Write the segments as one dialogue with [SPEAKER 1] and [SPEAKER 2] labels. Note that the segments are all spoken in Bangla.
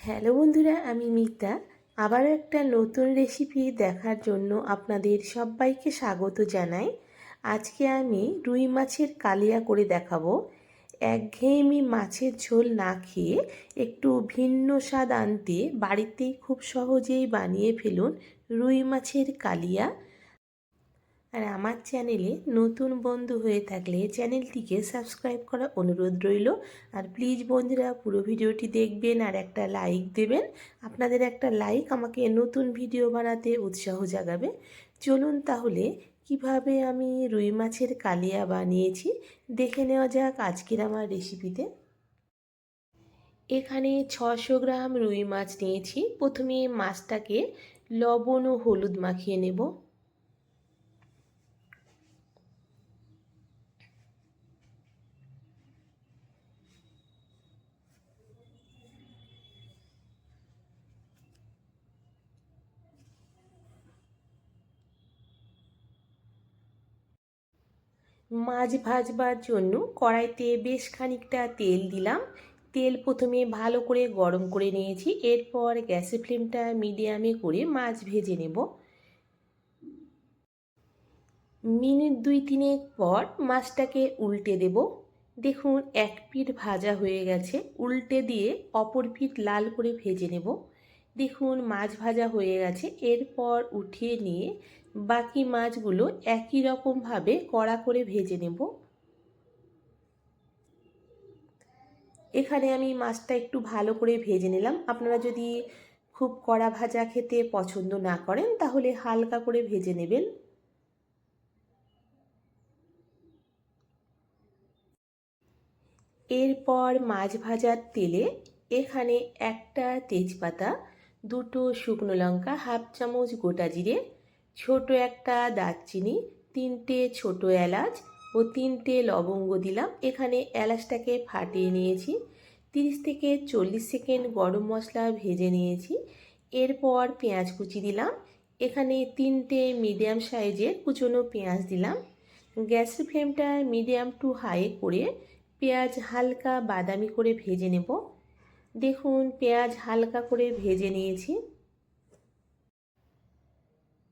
[SPEAKER 1] হ্যালো বন্ধুরা, আমি মিতা। আবারও একটা নতুন রেসিপি দেখার জন্য আপনাদের সবাইকে স্বাগত জানাই। আজকে আমি রুই মাছের কালিয়া করে দেখাবো। একঘেয়েমি মাছের ঝোল না খেয়ে একটু ভিন্ন স্বাদ আনতে বাড়িতেই খুব সহজেই বানিয়ে ফেলুন রুই মাছের কালিয়া। আর আমার চ্যানেলে নতুন বন্ধু হয়ে থাকলে চ্যানেলটিকে সাবস্ক্রাইব করা অনুরোধ রইল। আর প্লিজ বন্ধুরা, পুরো ভিডিওটি দেখবেন আর একটা লাইক দেবেন। আপনাদের একটা লাইক আমাকে নতুন ভিডিও বানাতে উৎসাহ জাগাবে। চলুন তাহলে কীভাবে আমি রুই মাছের কালিয়া বানিয়েছি, দেখে নেওয়া যাক আজকের আমার রেসিপিতে এখানে ছশো গ্রাম রুই মাছ নিয়েছি। প্রথমে মাছটাকে লবণ ও হলুদ মাখিয়ে নেব। মাছ ভাজবার জন্য কড়াইতে বেশ খানিকটা তেল দিলাম। তেল প্রথমে ভালো করে গরম করে নিয়েছি। এরপর গ্যাসের ফ্লেমটা মিডিয়ামে করে মাছ ভেজে নেব। মিনিট দুই তিনেক পর মাছটাকে উল্টে দেব। দেখুন, এক পিঠ ভাজা হয়ে গেছে। উল্টে দিয়ে অপর পিঠ লাল করে ভেজে নেব। দেখুন, মাছ ভাজা হয়ে গেছে। এরপর উঠিয়ে নিয়ে বাকি মাছগুলো একই রকমভাবে কড়া করে ভেজে নেব। এখানে আমি মাছটা একটু ভালো করে ভেজে নিলাম। আপনারা যদি খুব কড়া ভাজা খেতে পছন্দ না করেন, তাহলে হালকা করে ভেজে নেবেন। এরপর মাছ ভাজার তেলে এখানে একটা তেজপাতা দুটো শুকনো লঙ্কা, হাফ চামচ গোটা জিরে, ছোট একটা দারচিনি, তিনটে ছোট এলাচ ও তিনটে লবঙ্গ দিলাম। এখানে এলাচটাকে ফাটিয়ে নিয়েছি। তিরিশ থেকে চল্লিশ সেকেন্ড গরম মশলা ভেজে নিয়েছি। এরপর পেঁয়াজ কুচি দিলাম। এখানে তিনটে মিডিয়াম সাইজের কুচনো পেঁয়াজ দিলাম। গ্যাসের ফ্লেমটা মিডিয়াম টু হাই করে পেঁয়াজ হালকা বাদামি করে ভেজে নেব। দেখুন, পেঁয়াজ হালকা করে ভেজে নিয়েছি।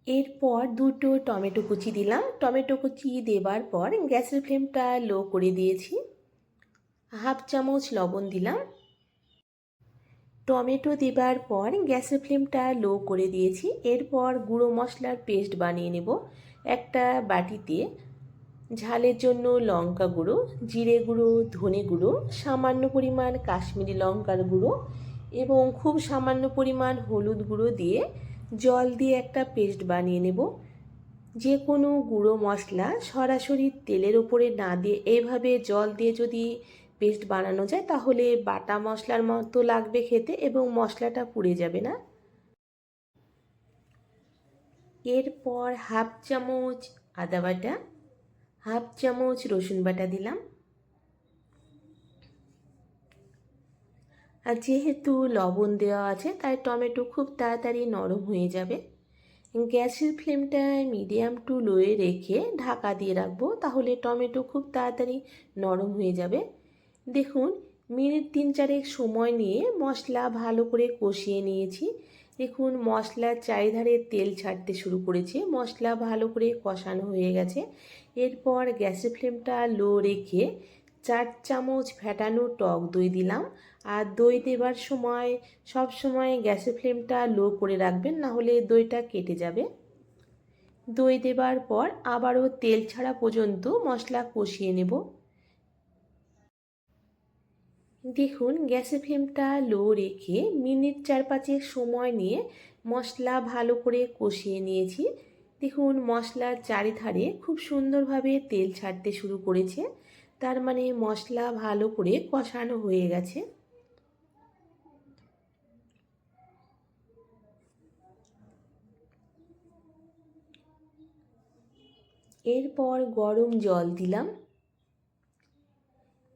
[SPEAKER 1] এরপর দুটো টমেটো কুচি দিলাম। টমেটো কুচি দেবার পর গ্যাসের ফ্লেমটা লো করে দিয়েছি। হাফ চামচ লবণ দিলাম। টমেটো দেবার পর গ্যাসের ফ্লেমটা লো করে দিয়েছি। এরপর গুঁড়ো মশলার পেস্ট বানিয়ে নেব। একটা বাটিতে ঝালের জন্য লঙ্কা গুঁড়ো, জিরে গুঁড়ো, ধনে গুঁড়ো, সামান্য পরিমাণ কাশ্মীরি লঙ্কার গুঁড়ো এবং খুব সামান্য পরিমাণ হলুদ গুঁড়ো দিয়ে জল দিয়ে একটা পেস্ট বানিয়ে নেব। যে কোনো গুঁড়ো মশলা সরাসরি তেলের ওপরে না দিয়ে এইভাবে জল দিয়ে যদি পেস্ট বানানো যায় তাহলে বাটা মশলার মতো লাগবে খেতে এবং মশলাটা পুড়ে যাবে না। এরপর হাফ চামচ আদা বাটা হাফ চামচ রসুন বাটা দিলাম। আর যেহেতু লবণ দেওয়া আছে, তাই টমেটো খুব তাড়াতাড়ি নরম হয়ে যাবে। গ্যাসের ফ্লেমটা মিডিয়াম টু লোয়ে রেখে ঢাকা দিয়ে রাখব, তাহলে টমেটো খুব তাড়াতাড়ি নরম হয়ে যাবে। দেখুন, মিনিট তিন চারেক সময় নিয়ে মশলা ভালো করে কষিয়ে নিয়েছি। দেখুন, মশলার চারিধারে তেল ছাড়তে শুরু করেছে। মশলা ভালো করে কষানো হয়ে গেছে। এরপর গ্যাসের ফ্লেমটা লো রেখে চার চামচ ফ্যাটানো টক দই দিলাম। আর দই দেবার সময়, সব সময় গ্যাসের ফ্লেমটা লো করে রাখবেন, না হলে দইটা কেটে যাবে। দই দেবার পর আবারও তেল ছাড়া পর্যন্ত মশলা কষিয়ে নেব। দেখুন, গ্যাসের ফ্লেমটা লো রেখে মিনিট চার পাঁচের সময় নিয়ে মশলা ভালো করে কষিয়ে নিয়েছি। দেখুন, মশলার চারিধারে খুব সুন্দরভাবে তেল ছাড়তে শুরু করেছে। তার মানে মশলা ভালো করে কষানো হয়ে গেছে। এরপর গরম জল দিলাম।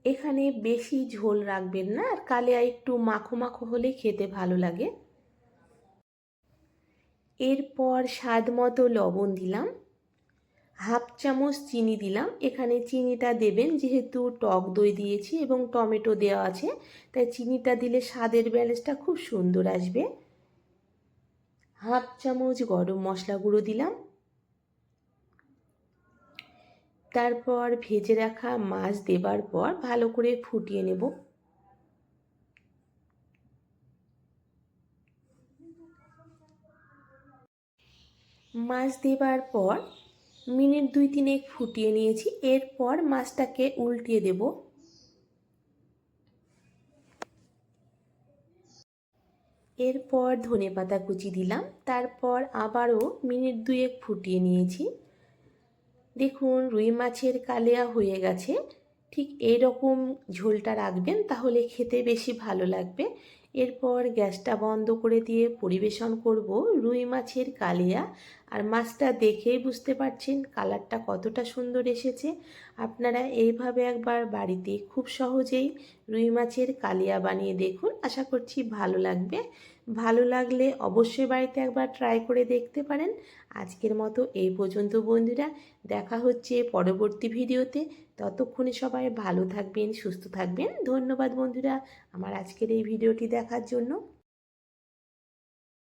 [SPEAKER 1] এখানে বেশি ঝোল রাখবেন না, আর কালিয়া একটু মাখো মাখো হলে খেতে ভালো লাগে। এরপর স্বাদ মতো লবণ দিলাম। হাফ চামচ চিনি দিলাম। এখানে চিনিটা দেবেন, যেহেতু টক দই দিয়েছি এবং টমেটো দেওয়া আছে, তাই চিনিটা দিলে স্বাদের ব্যালেন্সটা খুব সুন্দর আসবে। হাফ চামচ গরম মশলা গুঁড়ো দিলাম। তারপর ভেজে রাখা মাছ দেবার পর ভালো করে ফুটিয়ে নেব। মাছ দেবার পর মিনিট দুই তিনেক ফুটিয়ে নিয়েছি, এরপর মাছটাকে উল্টিয়ে দেব। এরপর ধনে পাতা কুচি দিলাম, তারপর আবারও মিনিট দুয়েক ফুটিয়ে নিয়েছি। দেখুন রুই মাছের কালিয়া হয়ে গেছে। ঠিক এইরকম ঝোলটা রাখবেন তাহলে খেতে বেশি ভালো লাগবে। এরপর গ্যাসটা বন্ধ করে দিয়ে পরিবেশন করব রুই মাছের কালিয়া। আর মাছটা দেখেই বুঝতে পারছেন কালারটা কতটা সুন্দর এসেছে। আপনারা এইভাবে একবার বাড়িতে খুব সহজেই রুই মাছের কালিয়া বানিয়ে দেখুন। আশা করছি ভালো লাগবে। ভালো লাগলে অবশ্যই বাড়িতে একবার ট্রাই করে দেখতে পারেন। আজকের মতো এই পর্যন্ত বন্ধুরা, দেখা হচ্ছে পরবর্তী ভিডিওতে। ততক্ষণে সবাই ভালো থাকবেন, সুস্থ থাকবেন। ধন্যবাদ বন্ধুরা, আমার আজকের এই ভিডিওটি দেখার জন্য।